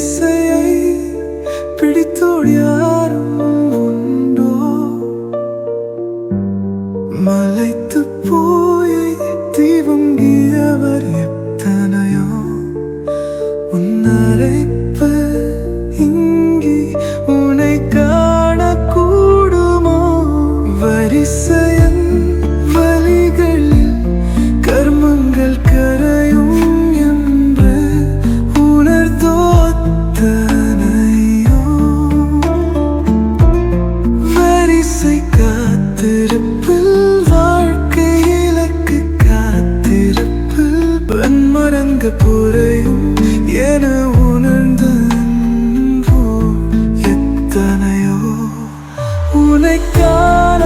இசையை பிடித்தோடு யாரும் உண்டோ? மலைத்து போய் தீவங்கியவர் எத்தனையோ? உன்னரை மறங்க குறையும் என உணர்ந்த எத்தனையோ உனைக்கான